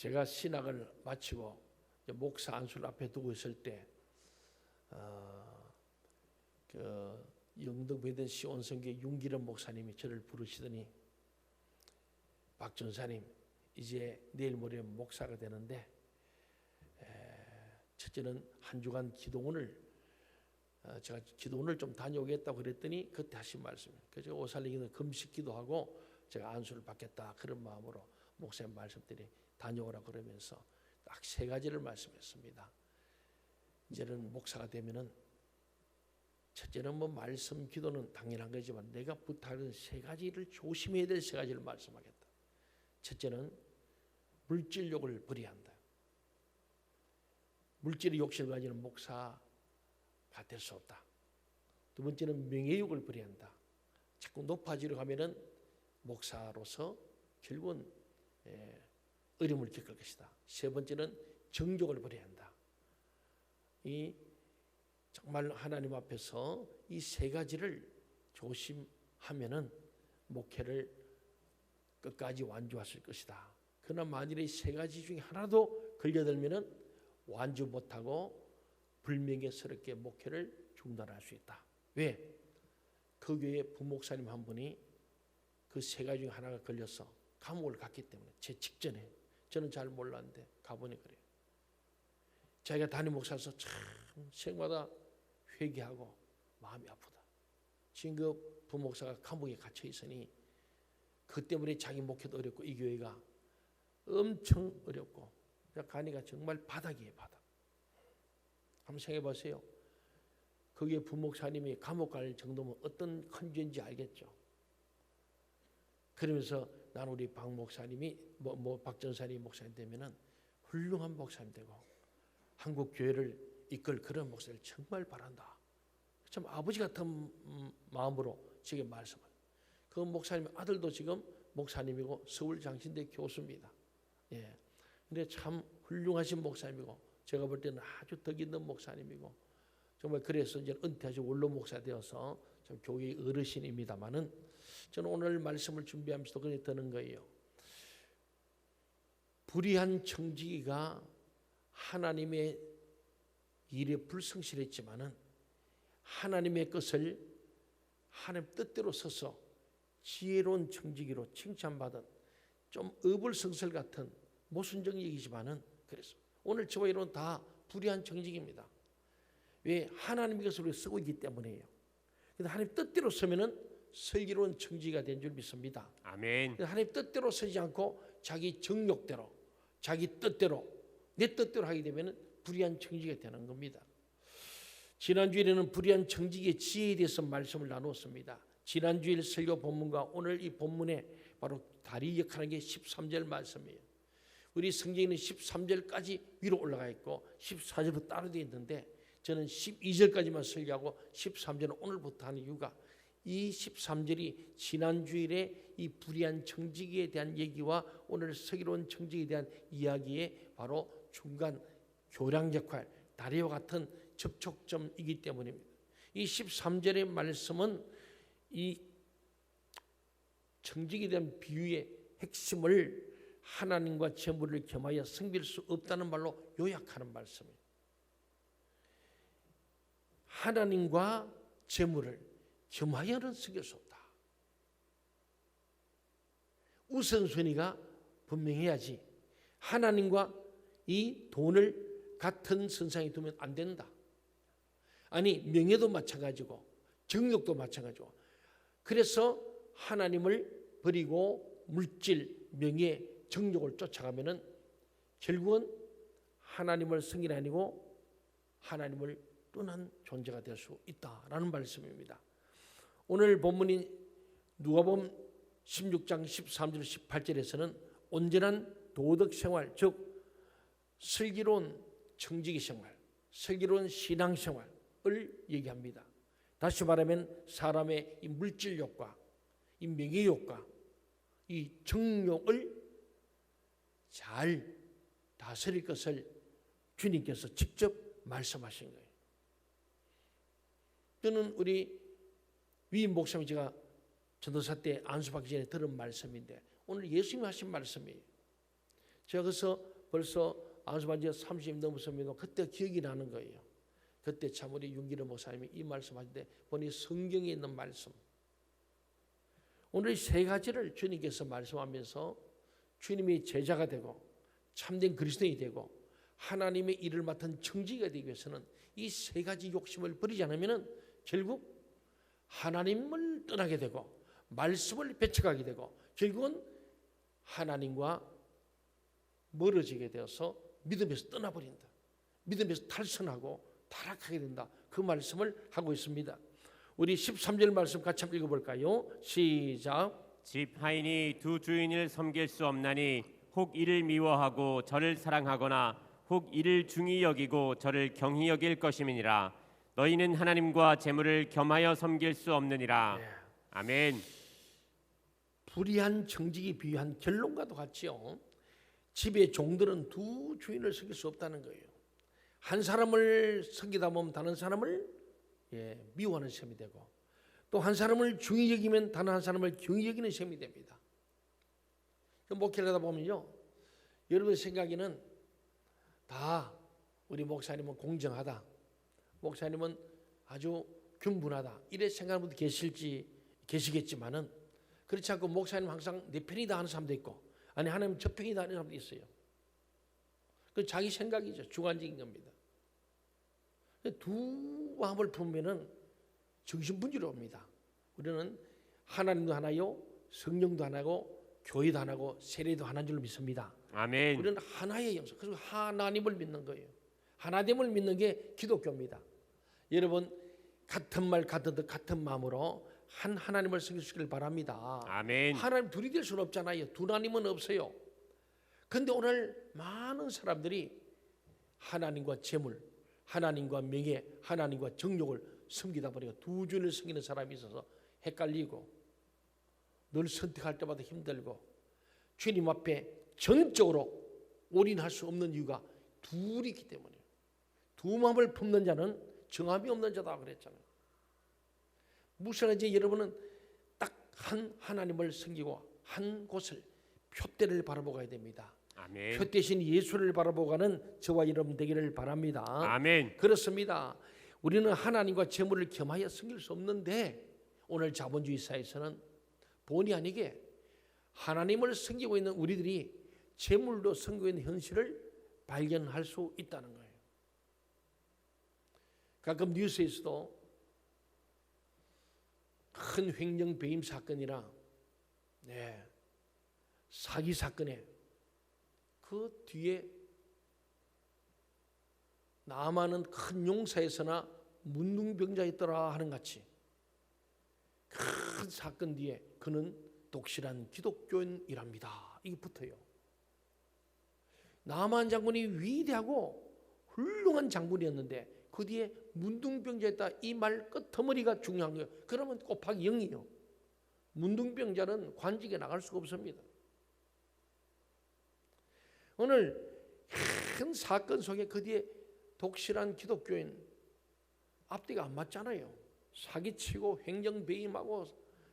제가 신학을 마치고 목사 안수를 앞에 두고 있을 때, 어, 그 영덕 베든 시온성교 윤기름 목사님이 저를 부르시더니 박 전사님 이제 내일 모레 목사가 되는데 에, 첫째는 한 주간 기도원을 어, 제가 기도원을 좀 다녀오겠다고 그랬더니 그때 하신 말씀. 그래서 오살리기는 금식 기도하고 제가 안수를 받겠다 그런 마음으로 목사님 말씀드리 다녀오라 그러면서 딱 세 가지를 말씀했습니다. 이제는 목사가 되면은 첫째는 뭐 말씀 기도는 당연한 거지만 내가 부탁하는 세 가지를 조심해야 될 세 가지를 말씀하겠다. 첫째는 물질욕을 버려한다. 물질의 욕심을 가지는 목사가 될 수 없다. 두 번째는 명예욕을 버려한다. 자꾸 높아지려 하면은 목사로서 결국은 예, 어려움을 겪을 것이다. 세 번째는 정욕을 버려야 한다. 이 정말 하나님 앞에서 이 세 가지를 조심하면은 목회를 끝까지 완주하실 것이다. 그러나 만일에 이세 가지 중에 하나도 걸려들면은 완주 못하고 불명예스럽게 목회를 중단할 수 있다. 왜? 그 교회 부목사님 한 분이 그 세 가지 중에 하나가 걸려서 감옥을 갔기 때문에 제 직전에 저는 잘 몰랐는데 가보니 그래요. 자기가 담임 목사로서 참 생마다 회개하고 마음이 아프다. 지금 그 부목사가 감옥에 갇혀 있으니 그 때문에 자기 목회도 어렵고 이 교회가 엄청 어렵고 가니까 정말 바닥이에요 바닥. 한번 생각해 보세요. 거기에 부목사님이 감옥 갈 정도면 어떤 큰 죄인지 알겠죠. 그러면서 난 우리 박 목사님이 뭐, 뭐 박전사님 목사님 되면은 훌륭한 목사님 되고 한국 교회를 이끌 그런 목사를 정말 바란다. 참 아버지 같은 음, 마음으로 지금 말씀을. 그 목사님 아들도 지금 목사님이고 서울 장신대 교수입니다. 예. 근데 참 훌륭하신 목사님이고 제가 볼 때는 아주 덕 있는 목사님이고 정말 그래서 이제 은퇴하시고 원로 목사 되어서 참 교회의 어르신입니다만은 저는 오늘 말씀을 준비하면서도 그렇게 드는 거예요. 불의한 청지기가 하나님의 일에 불성실했지만은 하나님의 것을 하나님 뜻대로 써서 지혜로운 청지기로 칭찬받은 좀 어불성설 같은 모순적인 얘기지만은 그래서 오늘 저와 이런 다 불의한 청지기입니다. 왜 하나님의 우리가 쓰고 있기 때문에요. 근데 하나님 뜻대로 쓰면은 슬기로운 청지기가 된 줄 믿습니다. 아멘. 하나님 뜻대로 쓰지 않고 자기 정욕대로 자기 뜻대로 내 뜻대로 하게 되면 불의한 청지기가 되는 겁니다. 지난주에는 불의한 청지기의 지혜에 대해서 말씀을 나누었습니다. 지난주일 설교 본문과 오늘 이 본문에 바로 다리 역하는 게 13절 말씀이에요. 우리 성경에는 13절까지 위로 올라가 있고 14절로 따로 되어 있는데 저는 12절까지만 설교하고 13절은 오늘부터 하는 이유가 이 13절이 지난 주일에 이 불의한 청지기에 대한 얘기와 오늘 서기로운 청지기에 대한 이야기의 바로 중간 교량 역할, 다리와 같은 접촉점이기 때문입니다. 이 13절의 말씀은 이 청지기에 대한 비유의 핵심을 하나님과 재물을 겸하여 섬길 수 없다는 말로 요약하는 말씀이에요. 하나님과 재물을 수 없다. 우선순위가 분명해야지 하나님과 이 돈을 같은 선상에 두면 안 된다. 아니 명예도 마찬가지고 정욕도 마찬가지고 그래서 하나님을 버리고 물질, 명예, 정욕을 쫓아가면은 결국은 하나님을 승인 아니고 하나님을 떠난 존재가 될 수 있다라는 말씀입니다. 오늘 본문인 누가복음 16장 13절 18절에서는 온전한 도덕 생활 즉 슬기로운 청지기 생활, 슬기로운 신앙 생활을 얘기합니다. 다시 말하면 사람의 이 물질 욕과 이 명예 욕과 이 정욕을 잘 다스릴 것을 주님께서 직접 말씀하신 거예요. 저는 우리 위임 목사님 제가 전도사 때 안수받기 전에 들은 말씀인데 오늘 예수님이 하신 말씀이에요. 제가 그래서 벌써 안수한 지 30년 넘었습니다. 그때 기억이 나는 거예요. 그때 참 우리 윤기를 목사님이 이 말씀하실 때 보니 성경에 있는 말씀. 오늘 세 가지를 주님께서 말씀하면서 주님이 제자가 되고 참된 그리스도인이 되고 하나님의 일을 맡은 청지가 되기 위해서는 이 세 가지 욕심을 버리지 않으면 결국 하나님을 떠나게 되고 말씀을 배척하게 되고 결국은 하나님과 멀어지게 되어서 믿음에서 떠나버린다. 믿음에서 탈선하고 타락하게 된다. 그 말씀을 하고 있습니다. 우리 13절 말씀 같이 한번 읽어볼까요? 시작. 집 하인이 두 주인을 섬길 수 없나니 혹 이를 미워하고 저를 사랑하거나 혹 이를 중히 여기고 저를 경히 여길 것임이니라 너희는 하나님과 재물을 겸하여 섬길 수 없느니라 네. 아멘 불의한 정직이 비유한 결론과도 같지요. 집의 종들은 두 주인을 섬길 수 없다는 거예요. 한 사람을 섬기다 보면 다른 사람을 예, 미워하는 셈이 되고 또 한 사람을 중히 여기면 다른 한 사람을 경히 여기는 셈이 됩니다. 그 목회를 하다 보면요. 여러분 생각에는 다 우리 목사님은 공정하다. 목사님은 아주 균분하다. 이래 생각하는 분도 계실지 계시겠지만은 그렇지 않고 목사님 항상 내 편이다 하는 사람도 있고 아니 하나님 저 편이다 하는 사람도 있어요. 그 자기 생각이죠. 주관적인 겁니다. 두 마음을 품으면은 정신분열이 옵니다. 우리는 하나님도 하나요, 성령도 하나고 교회도 하나고 세례도 하나인 줄 믿습니다. 아멘 우리는 하나의 영성, 그래서 하나님을 믿는 거예요. 하나님을 믿는 게 기독교입니다. 여러분 같은 말 같은 뜻 같은 마음으로 한 하나님을 섬기시길 바랍니다. 아멘 하나님 둘이 될 수는 없잖아요. 두 하나님은 없어요. 근데 오늘 많은 사람들이 하나님과 재물, 하나님과 명예, 하나님과 정욕을 섬기다 보니까 두 주를 섬기는 사람이 있어서 헷갈리고 늘 선택할 때마다 힘들고 주님 앞에 전적으로 올인할 수 없는 이유가 둘이 있기 때문이에요. 두 마음을 품는 자는 정함이 없는 자다 그랬잖아요. 무슨 이제 여러분은 딱 한 하나님을 섬기고 한 곳을 표대를 바라보고 가야 됩니다. 아멘 표 대신 예수를 바라보고 가는 저와 여러분 되기를 바랍니다. 아멘 그렇습니다. 우리는 하나님과 재물을 겸하여 섬길 수 없는데 오늘 자본주의 사회에서는 본의 아니게 하나님을 섬기고 있는 우리들이 재물로 섬기고 있는 현실을 발견할 수 있다는 거예요. 가끔 뉴스에서도 큰 횡령 배임 사건이나 네, 사기 사건에 그 뒤에 남한은 큰 용사에서나 문둥병자 있더라 하는 같이 큰 사건 뒤에 그는 독실한 기독교인이랍니다. 이게 붙어요. 남한 장군이 위대하고 훌륭한 장군이었는데 그 뒤에 문둥병자였다 이 말 끝머리가 중요한 거예요. 그러면 곱하기 0이요. 문둥병자는 관직에 나갈 수가 없습니다. 오늘 큰 사건 속에 그 뒤에 독실한 기독교인 앞뒤가 안 맞잖아요. 사기치고 횡령배임하고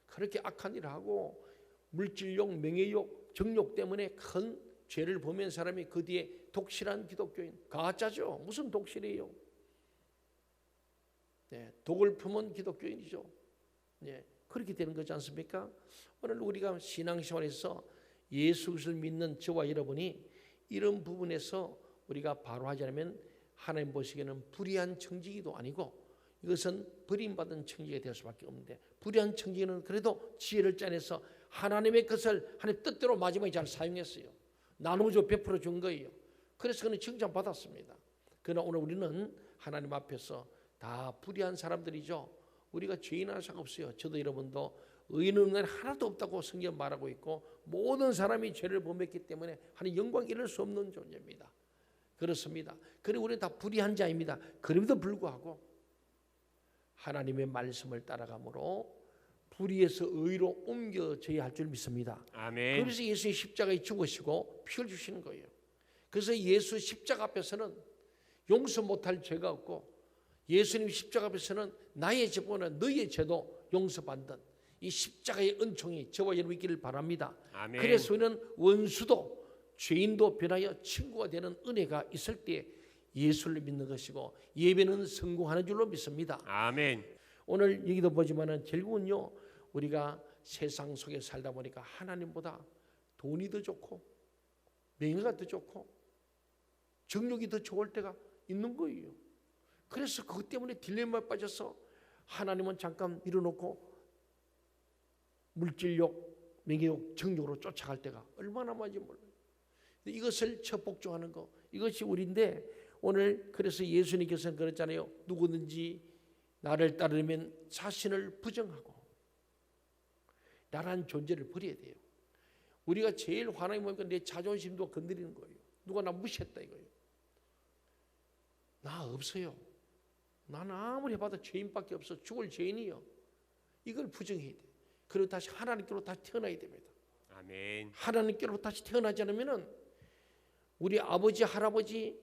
그렇게 악한 일을 하고 물질욕, 명예욕, 정욕 때문에 큰 죄를 범한 사람이 그 뒤에 독실한 기독교인 가짜죠. 무슨 독실이에요? 네, 독을 품은 기독교인이죠. 네, 그렇게 되는 거지 않습니까? 오늘 우리가 신앙생활에서 예수 그리스도를 믿는 저와 여러분이 이런 부분에서 우리가 바로 않으면 하나님 보시기에는 불의한 청지기도 아니고 이것은 버림받은 청지기가 될 수밖에 없는데 불의한 청지기는 그래도 지혜를 짜내서 하나님의 것을 하나님 뜻대로 마지막에 잘 사용했어요. 나누어줘 베풀어 준 거예요. 그래서 그는 칭찬받았습니다. 그러나 오늘 우리는 하나님 앞에서 다 불의한 사람들이죠. 우리가 죄인 할상 없어요. 저도 여러분도 의인 없는 하나도 없다고 성경 말하고 있고 모든 사람이 죄를 범했기 때문에 하나님 영광 이룰 수 없는 존재입니다. 그렇습니다. 그리고 우리는 다 불의한 자입니다. 그럼에도 불구하고 하나님의 말씀을 따라감으로 불의에서 의로 옮겨져야 할 줄 믿습니다. 아멘 그래서 예수의 십자가에 죽으시고 피를 주시는 거예요. 그래서 예수 십자가 앞에서는 용서 못할 죄가 없고 예수님 십자가 앞에서는 나의 죄보다 너의 죄도 용서받는 이 십자가의 은총이 저와 여러분 있기를 바랍니다. 아멘 그래서 우리는 원수도 죄인도 변하여 친구가 되는 은혜가 있을 때 예수를 믿는 것이고 예배는 성공하는 줄로 믿습니다. 아멘. 오늘 여기도 보지만은 결국은요 우리가 세상 속에 살다 보니까 하나님보다 돈이 더 좋고 명예가 더 좋고 정력이 더 좋을 때가 있는 거예요. 그래서 그것 때문에 딜레마에 빠져서 하나님은 잠깐 밀어놓고 물질욕, 명예욕, 정욕으로 쫓아갈 때가 얼마나 많은지 몰라요. 이것을 첩복종하는 거 이것이 우리인데 오늘 그래서 예수님께서는 그랬잖아요. 누구든지 나를 따르면 자신을 부정하고 나란 존재를 버려야 돼요. 우리가 제일 화나게 보니까 내 자존심도 건드리는 거예요. 누가 나 무시했다 이거예요. 나 없어요. 나는 아무리 해봐도 죄인밖에 없어. 죽을 죄인이요. 이걸 부정해야 돼. 그리고 다시 하나님께로 다시 태어나야 됩니다. 아멘. 하나님께로 다시 태어나지 않으면은 우리 아버지 할아버지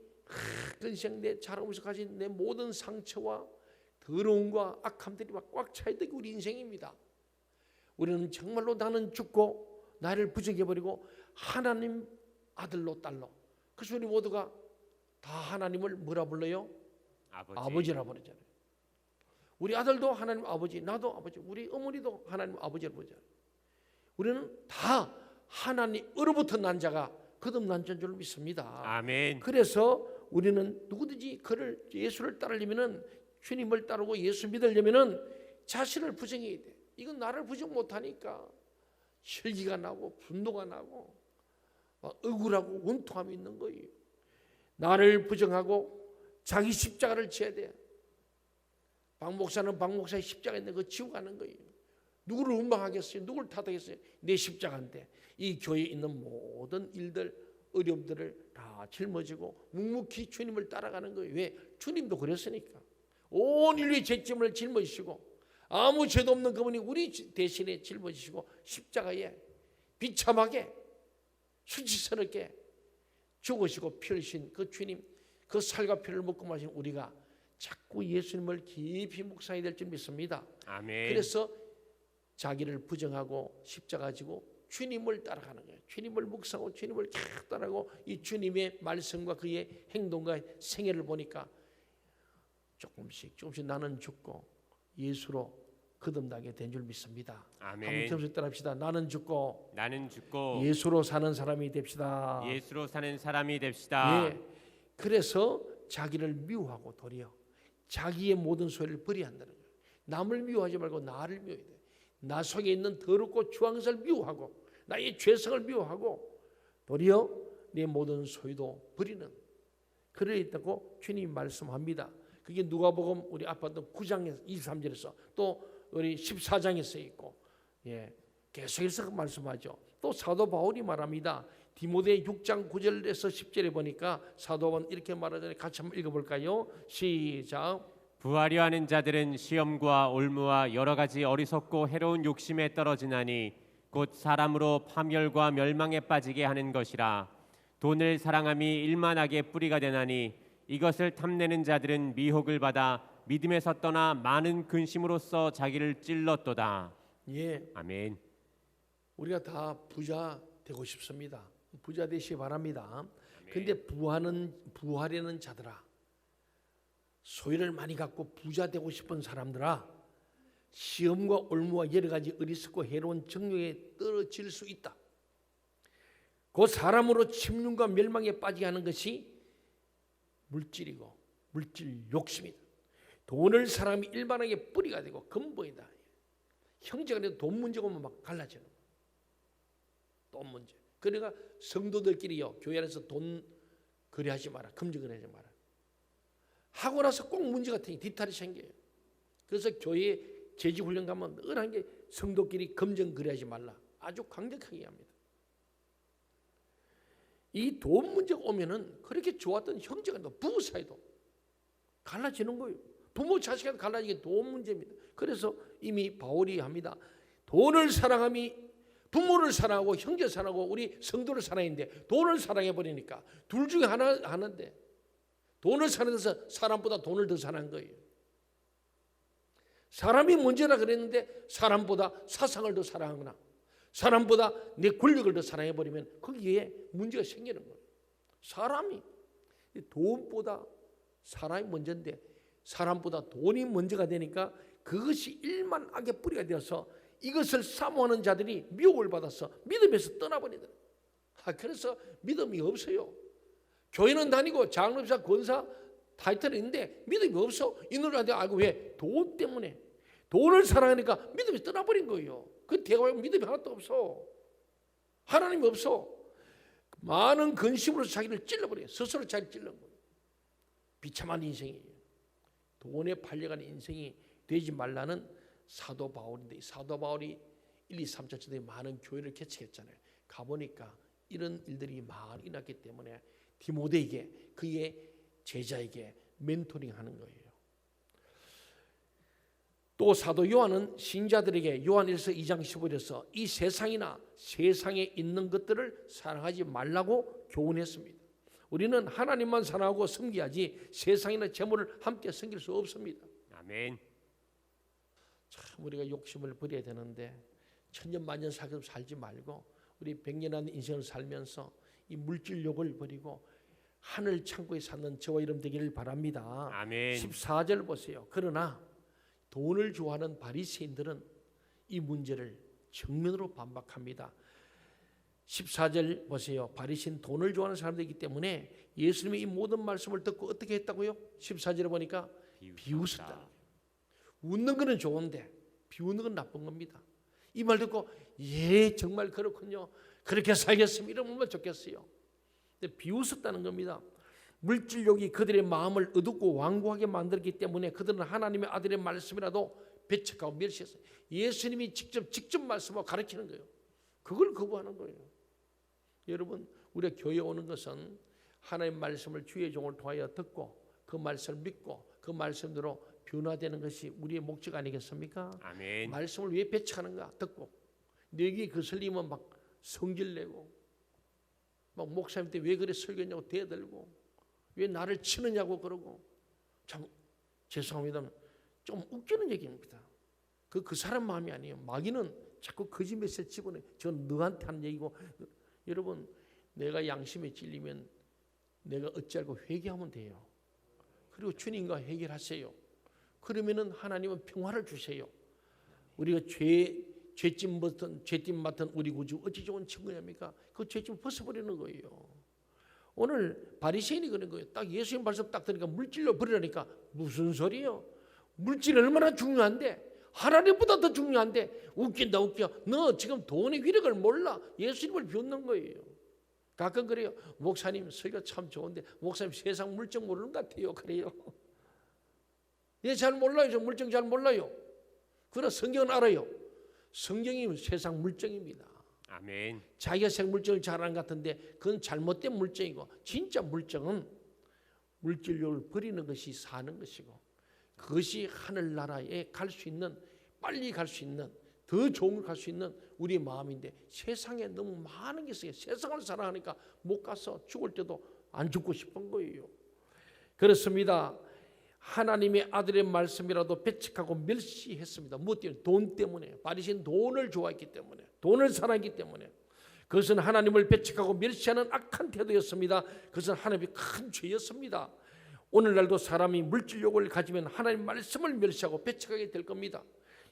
근생 내 자라면서 가진 내 모든 상처와 더러움과 악함들이 막 꽉 차 있던 게 우리 인생입니다. 우리는 정말로 나는 죽고 나를 부정해 버리고 하나님 아들로 딸로 그래서 우리 모두가 다 하나님을 뭐라 불러요? 아버지. 아버지 라 부르잖아요. 우리 아들도 하나님 아버지, 나도 아버지, 우리 어머니도 하나님 아버지를 부르잖아요. 우리는 다 하나님으로부터 난 자가 거듭난 자인 줄 믿습니다. 아멘. 그래서 우리는 누구든지 그를 예수를 따르려면은 주님을 따르고 예수 믿으려면은 자신을 부정해야 돼. 이건 나를 부정 못하니까 혈기가 나고 분노가 나고 막 억울하고 원통함이 있는 거예요. 나를 부정하고 자기 십자가를 지어야 돼. 박 목사는 박 목사의 십자가 있는 거 지고 가는 거예요. 누구를 원망하겠어요? 누구를 탓하겠어요? 내 십자가인데 이 교회에 있는 모든 일들 어려움들을 다 짊어지고 묵묵히 주님을 따라가는 거예요. 왜? 주님도 그랬으니까. 온 인류의 죄짐을 짊어지시고 아무 죄도 없는 그분이 우리 대신에 짊어지시고 십자가에 비참하게 수치스럽게 죽으시고 피 흘리신 그 주님 그 살과 피를 먹고 마신 우리가 자꾸 예수님을 깊이 묵상해야 될 줄 믿습니다. 아멘. 그래서 자기를 부정하고 십자가 지고 주님을 따라가는 거예요. 주님을 묵상하고 주님을 계속 따라가고 이 주님의 말씀과 그의 행동과 생애를 보니까 조금씩 조금씩 나는 죽고 예수로 거듭나게 된 줄 믿습니다. 한번 아멘. 점수 따라합시다. 나는 죽고 나는 죽고 예수로 사는 사람이 됩시다. 예수로 사는 사람이 됩시다. 예. 그래서 자기를 미워하고 도리어 자기의 모든 소리를 버려야 한다는 거예요. 남을 미워하지 말고 나를 미워해야 돼. 나 속에 있는 더럽고 것을 미워하고 나의 죄성을 미워하고 도리어 내 모든 소유도 버리는 그래 있다고 주님 말씀합니다. 그게 누가복음 우리 아빠도 9장 23절에서 또 우리 14장에 써 있고 예. 계속해서 말씀하죠. 또 사도 바울이 말합니다. 디모데 6장 9절에서 10절에 보니까 사도 바울은 이렇게 말하잖아요. 같이 한번 읽어볼까요? 시작. 부하려 하는 자들은 시험과 올무와 여러 가지 어리석고 해로운 욕심에 떨어지나니 곧 사람으로 파멸과 멸망에 빠지게 하는 것이라 돈을 사랑함이 일만하게 뿌리가 되나니 이것을 탐내는 자들은 미혹을 받아 믿음에서 떠나 많은 근심으로써 자기를 찔렀도다. 예, 아멘. 우리가 다 부자 되고 싶습니다. 부자 되시기 바랍니다. 근데 부하는 부하려는 자들아, 소유를 많이 갖고 부자 되고 싶은 사람들아, 시험과 올무와 여러 가지 어리석고 해로운 정욕에 떨어질 수 있다. 그 사람으로 침륜과 멸망에 빠지게 하는 것이 물질이고 물질 욕심이다. 돈을 사람이 일반하게 뿌리가 되고 근본이다. 돼도 돈 문제가 오면 막 갈라지는 거야. 돈 문제. 그러니까 성도들끼리요 교회 안에서 돈 거래하지 마라, 금지 거래하지 마라. 하고 나서 꼭 문제가 생기, 뒤탈이 생겨요. 그래서 교회 재직 훈련 가면 늘한게 성도끼리 금전 거래하지 말라. 아주 강력하게 합니다. 이 돈 문제가 오면은 그렇게 좋았던 형제가 또 부부 사이도 갈라지는 거예요. 부모 자식한테 갈라지는 게돈 문제입니다. 그래서 이미 바울이 합니다. 돈을 사랑함이 부모를 사랑하고 형제 사랑하고 우리 성도를 사랑했는데 돈을 사랑해 버리니까 둘 중에 하나 하는데 돈을 사랑해서 사람보다 돈을 더 사랑한 거예요. 사람이 문제라 그랬는데 사람보다 사상을 더 사랑하거나 사람보다 내 권력을 더 사랑해 버리면 거기에 문제가 생기는 거예요. 사람이 돈보다 사람이 먼저인데 사람보다 돈이 먼저가 되니까 그것이 일만 악의 뿌리가 되어서 이것을 사모하는 자들이 미혹을 받아서 믿음에서 떠나버리더라. 아, 그래서 믿음이 없어요. 교회는 다니고 장로사 권사 타이틀이 있는데 믿음이 없어. 이 노래한테 알고 왜? 돈 때문에. 돈을 사랑하니까 믿음이 떠나버린 거예요. 그 대화에 믿음이 하나도 없어. 하나님이 없어. 많은 근심으로 자기를 찔러버려요. 스스로 자기를 찔러버려요. 비참한 인생이에요. 돈에 팔려간 인생이 되지 말라는 사도 바울인데 이 사도 바울이 1, 2, 3차 시대에 많은 교회를 개척했잖아요. 가보니까 이런 일들이 많이 일어났기 때문에 디모데에게 그의 제자에게 멘토링 하는 거예요. 또 사도 요한은 신자들에게 요한 1서 2장 15절에서 이 세상이나 세상에 있는 것들을 사랑하지 말라고 교훈했습니다. 우리는 하나님만 사랑하고 섬기야지 세상이나 재물을 함께 섬길 수 없습니다. 아멘. 참 우리가 욕심을 버려야 되는데 천년 만년 살고 살지 말고 우리 백년한 인생을 살면서 이 물질욕을 버리고 하늘 창고에 사는 저와 여러분 되기를 바랍니다. 아멘. 14절 보세요. 그러나 돈을 좋아하는 바리새인들은 이 문제를 정면으로 반박합니다. 14절 보세요. 바리새인 돈을 좋아하는 사람들이기 때문에 예수님이 이 모든 말씀을 듣고 어떻게 했다고요? 14절에 보니까 비웃었다. 웃는 거는 좋은데 비웃는 건 나쁜 겁니다. 이 말 듣고 예 정말 그렇군요. 그렇게 살겠으면 이러면 좋겠어요. 근데 비웃었다는 겁니다. 물질욕이 그들의 마음을 어둡고 완고하게 만들기 때문에 그들은 하나님의 아들의 말씀이라도 배척하고 멸시했어요. 예수님이 직접 직접 말씀하고 가르치는 거예요. 그걸 거부하는 거예요. 여러분 우리가 교회 오는 것은 하나님 말씀을 주의 종을 통하여 듣고 그 말씀을 믿고 그 말씀대로 변화되는 것이 우리의 목적 아니겠습니까? 아멘. 말씀을 왜 배척하는가? 듣고. 내게 거슬리면 막 성질 내고 막 목사님 때왜 그래 설교냐고 대들고 왜 나를 치느냐고 그러고. 참 죄송합니다. 좀 웃기는 얘기입니다. 그 그 사람 마음이 아니에요. 마귀는 자꾸 거짓 메시지 집어내. 전 너한테 하는 얘기고. 여러분 내가 양심에 찔리면 내가 어찌 알고 회개하면 돼요? 그리고 주님과 해결하세요 그러면은 하나님은 평화를 주세요 우리가 죄 죄짐 맡은 죄짐 맡은 우리 구주 어찌 좋은 친구냐입니까? 그 죄짐 벗어버리는 거예요. 오늘 바리새인이 그런 거예요. 딱 예수님 말씀 딱 들으니까 물질로 버리라니까 무슨 소리예요? 물질 얼마나 중요한데 하나님보다 더 중요한데 웃긴다 웃겨. 너 지금 돈의 위력을 몰라. 예수님을 비웃는 거예요. 가끔 그래요. 목사님 설교 참 좋은데 목사님 세상 물정 모르는 것 같아요. 그래요. 예, 잘 몰라요. 저 물정 잘 몰라요. 그러나 성경은 알아요. 성경이 세상 물정입니다. 아멘. 자기가 생 물정을 잘하는 것 같은데 그건 잘못된 물정이고 진짜 물정은 물질력을 버리는 것이 사는 것이고 그것이 하늘나라에 갈 수 있는 빨리 갈 수 있는 더 좋은 갈수 있는 우리 마음인데 세상에 너무 많은 게 있어요. 세상을 사랑하니까 못 가서 죽을 때도 안 죽고 싶은 거예요. 그렇습니다. 하나님의 아들의 말씀이라도 배척하고 멸시했습니다. 무엇 때문에? 돈 때문에. 바리새인 돈을 좋아했기 때문에. 돈을 사랑했기 때문에. 그것은 하나님을 배척하고 멸시하는 악한 태도였습니다. 그것은 하나님의 큰 죄였습니다. 오늘날도 사람이 물질욕을 가지면 하나님 말씀을 멸시하고 배척하게 될 겁니다.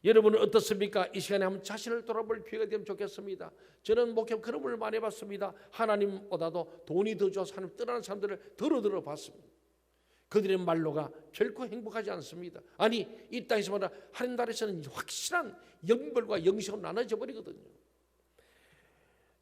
여러분은 어떻습니까? 이 시간에 한번 자신을 돌아볼 기회가 되면 좋겠습니다. 저는 목회 그런 걸 많이 봤습니다. 하나님보다도 돈이 더 좋아서 하나님 떠나는 사람들을 들어 들어 봤습니다. 그들의 말로가 결코 행복하지 않습니다. 아니 이 땅에서마다 하는 날에서는 확실한 영벌과 영식으로 나눠져 버리거든요.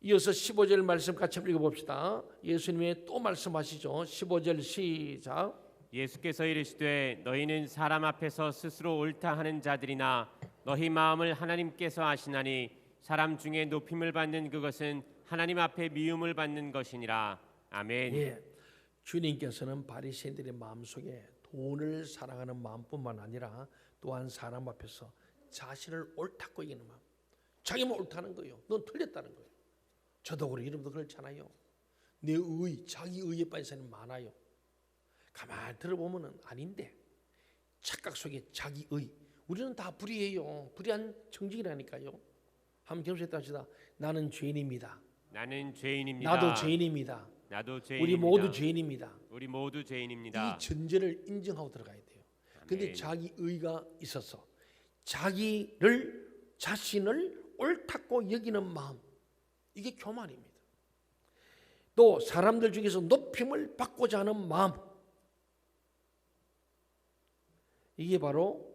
이어서 15절 말씀 같이 한번 읽어봅시다. 예수님의 또 말씀하시죠. 15절 시작. 예수께서 이르시되 너희는 사람 앞에서 스스로 옳다 하는 자들이나 너희 마음을 하나님께서 아시나니 사람 중에 높임을 받는 그것은 하나님 앞에 미움을 받는 것이니라. 아멘. 예, 주님께서는 바리새인들의 마음속에 돈을 사랑하는 마음뿐만 아니라 또한 사람 앞에서 자신을 옳다고 여기는 마음. 자기만 옳다는 거예요. 넌 틀렸다는 거예요. 저도 그래 여러분도 그렇잖아요. 내 의, 자기 의에 빠진 사람이 많아요. 가만 들어보면은 아닌데 착각 속에 자기 의. 우리는 다 불의해요. 불의한 정직이라니까요. 한번 겸손히 합시다. 나는 죄인입니다. 나는 죄인입니다. 나도 죄인입니다. 나도 죄인입니다. 우리 모두 죄인입니다. 우리 모두 죄인입니다. 이 전제를 인정하고 들어가야 돼요. 근데 아멘. 자기 의가 있어서 자기를 자신을 옳다고 여기는 마음 이게 교만입니다. 또 사람들 중에서 높임을 받고자 하는 마음 이게 바로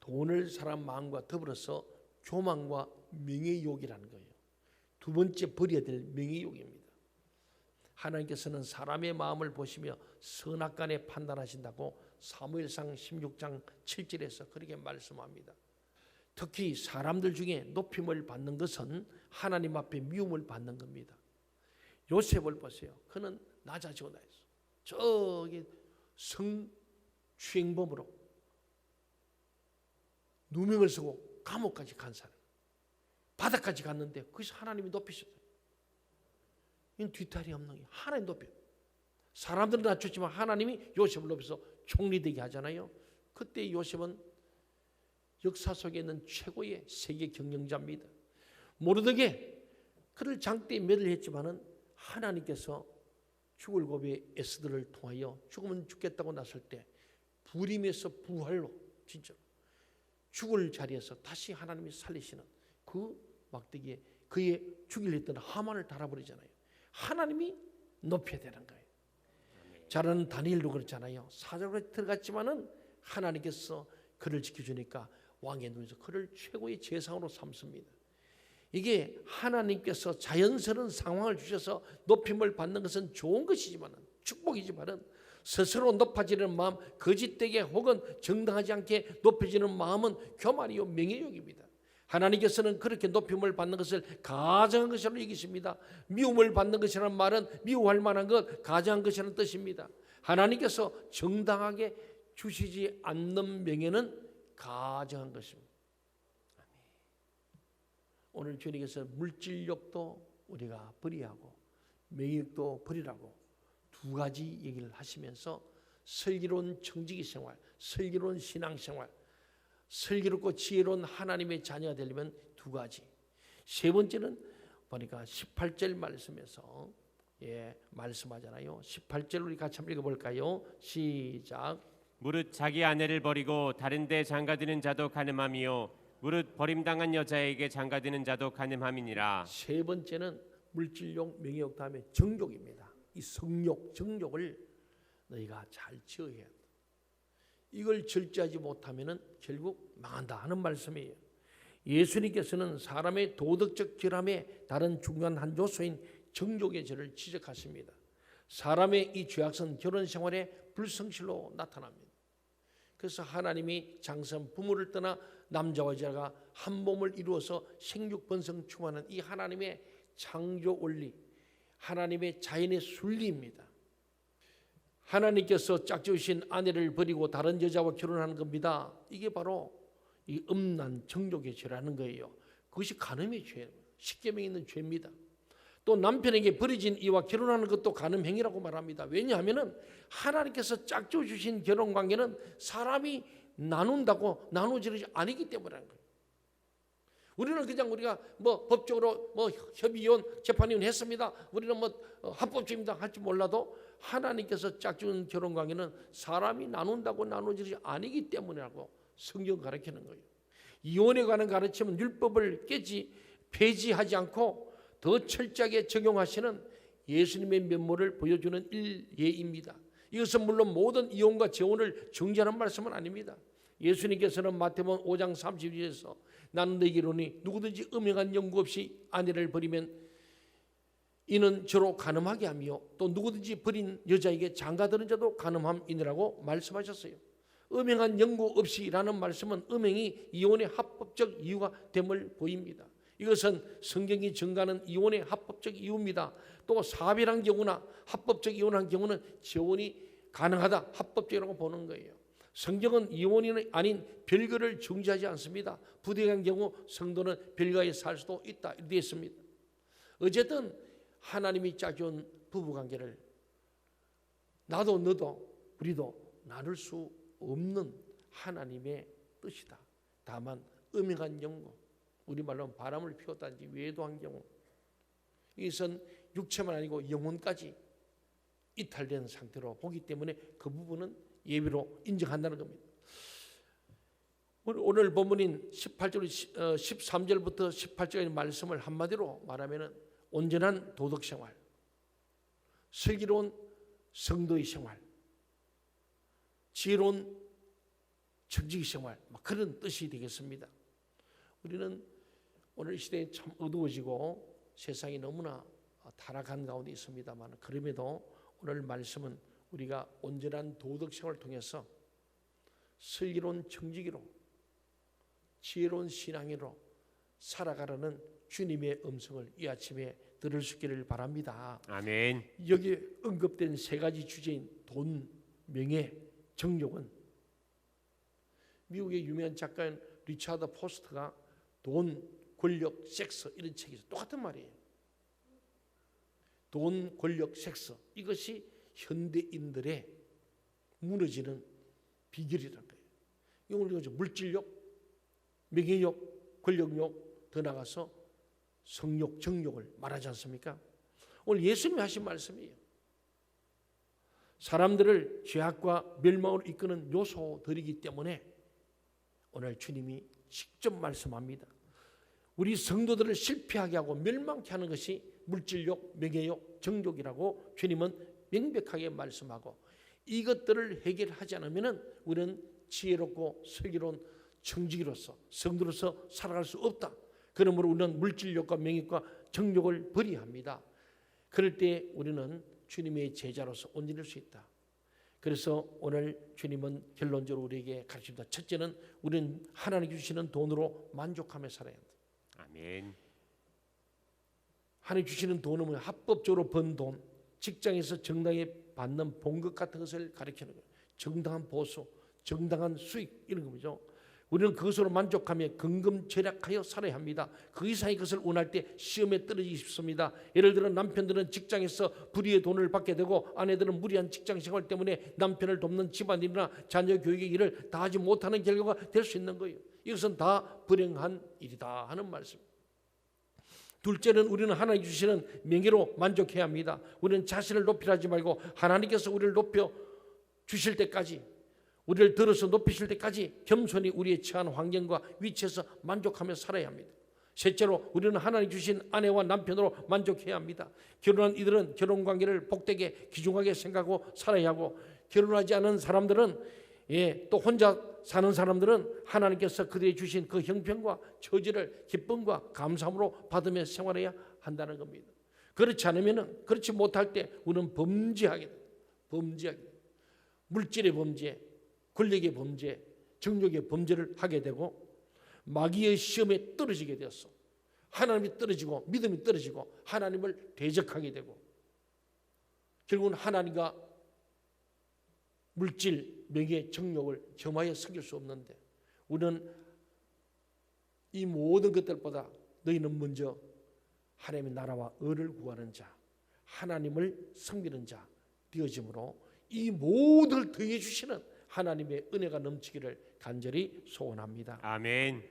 돈을 사람 마음과 더불어서 교만과 명예욕이라는 거예요. 두 번째 버려야 될 명예욕입니다. 하나님께서는 사람의 마음을 보시며 선악간에 판단하신다고 사무엘상 16장 7절에서 그렇게 말씀합니다. 특히 사람들 중에 높임을 받는 것은 하나님 앞에 미움을 받는 겁니다. 요셉을 보세요. 그는 낮아지고 나있어. 저기 성추행범으로 누명을 쓰고 감옥까지 간 사람. 바다까지 갔는데 거기서 하나님이 높이셨어요. 이건 뒤탈이 없는 게 하나님 높여. 사람들은 낮췄지만 하나님이 요셉을 높여서 총리되게 하잖아요. 그때 요셉은 역사 속에 있는 최고의 세계 경영자입니다. 모르드게 그를 장대에 매를 했지만은 하나님께서 죽을 고비의 에스더를 통하여 죽으면 죽겠다고 나설 때 불임에서 부활로 진짜 죽을 자리에서 다시 하나님이 살리시는 그 막대기에 그의 죽이려 했던 하만을 달아버리잖아요. 하나님이 높여야 되는 거예요. 잘하는 다니엘도 그렇잖아요. 사자로 들어갔지만은 하나님께서 그를 지켜주니까 왕의 눈에서 그를 최고의 재상으로 삼습니다. 이게 하나님께서 자연스러운 상황을 주셔서 높임을 받는 것은 좋은 것이지만은 축복이지만은 스스로 높아지는 마음, 거짓되게 혹은 정당하지 않게 높여지는 마음은 교만이요 명예욕입니다. 하나님께서는 그렇게 높임을 받는 것을 가정한 것으로 여기십니다. 미움을 받는 것이라는 말은 미워할 만한 것, 가정한 것이라는 뜻입니다. 하나님께서 정당하게 주시지 않는 명예는 가정한 것입니다. 오늘 주님께서 물질욕도 우리가 버리하고 명예욕도 버리라고 두 가지 얘기를 하시면서 슬기로운 청지기 생활, 슬기로운 신앙 생활, 슬기롭고 지혜로운 하나님의 자녀가 되려면 두 가지. 세 번째는 보니까 18절 말씀에서 예, 말씀하잖아요. 18절 우리 같이 한번 읽어 볼까요? 시작. 무릇 자기 아내를 버리고 다른 데 장가드는 자도 가늠함이요 무릇 버림당한 여자에게 장가드는 자도 가늠함이니라. 세 번째는 물질욕, 명예욕 다음에 정욕입니다. 이 성욕, 정욕을 너희가 잘 지어야 한다. 이걸 절제하지 못하면은 결국 망한다 하는 말씀이에요. 예수님께서는 사람의 도덕적 결함의 다른 중요한 한 요소인 정욕의 죄를 지적하십니다. 사람의 이 죄악은 결혼 생활의 불성실로 나타납니다. 그래서 하나님이 장선 부모를 떠나 남자와 여자가 한 몸을 이루어서 생육 번성 충만한 이 하나님의 창조 원리, 하나님의 자연의 순리입니다. 하나님께서 짝지으신 아내를 버리고 다른 여자와 결혼하는 겁니다. 이게 바로 이 음란 정욕의 죄라는 거예요. 그것이 간음의 죄, 십계명에 있는 죄입니다. 또 남편에게 버려진 이와 결혼하는 것도 간음행위라고 말합니다. 왜냐하면은 하나님께서 짝지어 주신 결혼 관계는 사람이 나눈다고 나누지를 아니기 때문이라는 거예요. 우리는 그냥 우리가 뭐 법적으로 뭐 협의원, 재판위원 했습니다. 우리는 뭐 어, 합법적입니다. 할지 몰라도 하나님께서 짝지은 결혼 관계는 사람이 나눈다고 나누지 아니기 때문이라고 성경 가르치는 거예요. 이혼에 관한 가르침은 율법을 깨지 폐지하지 않고 더 철저하게 적용하시는 예수님의 면모를 보여주는 일예입니다. 이것은 물론 모든 이혼과 재혼을 정죄하는 말씀은 아닙니다. 예수님께서는 마태복음 5장 32절에서 나는 이르노니 누구든지 음행한 연구 없이 아내를 버리면 이는 저로 간음하게 하며 또 누구든지 버린 여자에게 장가드는 자도 간음함이니라고 말씀하셨어요. 음행한 연구 없이라는 말씀은 음행이 이혼의 합법적 이유가 됨을 보입니다. 이것은 성경이 증가하는 이혼의 합법적 이유입니다. 또 사별한 경우나 합법적 이혼한 경우는 재혼이 가능하다 합법적이라고 보는 거예요. 성경은 이혼이 아닌 별거를 중지하지 않습니다. 부득이한 경우 성도는 별거에 살 수도 있다 이렇게 있습니다. 어쨌든 하나님이 짜준 부부 관계를 나도 너도 우리도 나눌 수 없는 하나님의 뜻이다. 다만 음행한 연고 우리말로 바람을 피웠다든지 외도한 경우 이것은 육체만 아니고 영혼까지 이탈된 상태로 보기 때문에 그 부분은 예비로 인정한다는 겁니다. 오늘- 본문인 18절, 13절부터 18절의 말씀을 한마디로 말하면은 온전한 도덕 생활, 슬기로운 성도의 생활, 지혜로운 정직의 생활, 막 그런 뜻이 되겠습니다. 우리는 오늘 시대에 참 어두워지고 세상이 너무나 타락한 가운데 있습니다만 그럼에도 오늘 말씀은 우리가 온전한 도덕 생활을 통해서 슬기로운 정직으로 지혜로운 신앙으로 살아가라는 주님의 음성을 이 아침에 들을 수 있기를 바랍니다. 아멘. 여기에 언급된 세 가지 주제인 돈, 명예, 정욕은 미국의 유명한 작가인 리차드 포스트가 돈, 권력, 섹스 이런 책에서 똑같은 말이에요. 돈, 권력, 섹스 이것이 현대인들의 무너지는 비결이라는 거예요. 이걸 물질욕, 명예욕, 권력욕 더 나가서 성욕, 정욕을 말하지 않습니까? 오늘 예수님이 하신 말씀이에요. 사람들을 죄악과 멸망으로 이끄는 요소들이기 때문에 오늘 주님이 직접 말씀합니다. 우리 성도들을 실패하게 하고 멸망케 하는 것이 물질욕, 명예욕, 정욕이라고 주님은 명백하게 말씀하고 이것들을 해결하지 않으면 우리는 지혜롭고 슬기로운 정직이로서 성도로서 살아갈 수 없다. 그러므로 우리는 물질욕과 명예욕과 정욕을 버리합니다. 그럴 때 우리는 주님의 제자로서 온전할 수 있다. 그래서 오늘 주님은 결론적으로 우리에게 가르칩니다. 첫째는 우리는 하나님 주시는 돈으로 만족하며 살아야 한다. 아멘. 하나님 주시는 돈은? 합법적으로 번 돈, 직장에서 정당히 받는 봉급 같은 것을 가리키는 거예요. 정당한 보수, 정당한 수익 이런 거죠. 우리는 그것으로 만족하며 근금절약하여 살아야 합니다. 그 이상의 것을 원할 때 시험에 떨어지기 쉽습니다. 예를 들어 남편들은 직장에서 불의의 돈을 받게 되고 아내들은 무리한 직장 생활 때문에 남편을 돕는 집안일이나 자녀 교육의 일을 다 하지 못하는 결과가 될 수 있는 거예요. 이것은 다 불행한 일이다 하는 말씀. 둘째는 우리는 하나님 주시는 명예로 만족해야 합니다. 우리는 자신을 높이라지 말고 하나님께서 우리를 높여 주실 때까지 우리를 들어서 높이실 때까지 겸손히 우리의 처한 환경과 위치에서 만족하며 살아야 합니다. 셋째로 우리는 하나님 주신 아내와 남편으로 만족해야 합니다. 결혼한 이들은 결혼 관계를 복되게 귀중하게 생각하고 살아야 하고 결혼하지 않은 사람들은 예, 또 혼자 사는 사람들은 하나님께서 그들이 주신 그 형편과 처지를 기쁨과 감사함으로 받으며 생활해야 한다는 겁니다. 그렇지 않으면은 그렇지 못할 때 우리는 범죄하게 돼. 범죄하게 돼. 물질의 범죄, 권력의 범죄, 정욕의 범죄를 하게 되고 마귀의 시험에 떨어지게 되었어. 하나님이 떨어지고 믿음이 떨어지고 하나님을 대적하게 되고 결국은 하나님과 물질, 명예, 정욕을 겸하여 섬길 수 없는데 우리는 이 모든 것들보다 너희는 먼저 하나님의 나라와 의를 구하는 자, 하나님을 섬기는 자 되어짐으로 이걸 더해 주시는 하나님의 은혜가 넘치기를 간절히 소원합니다. 아멘.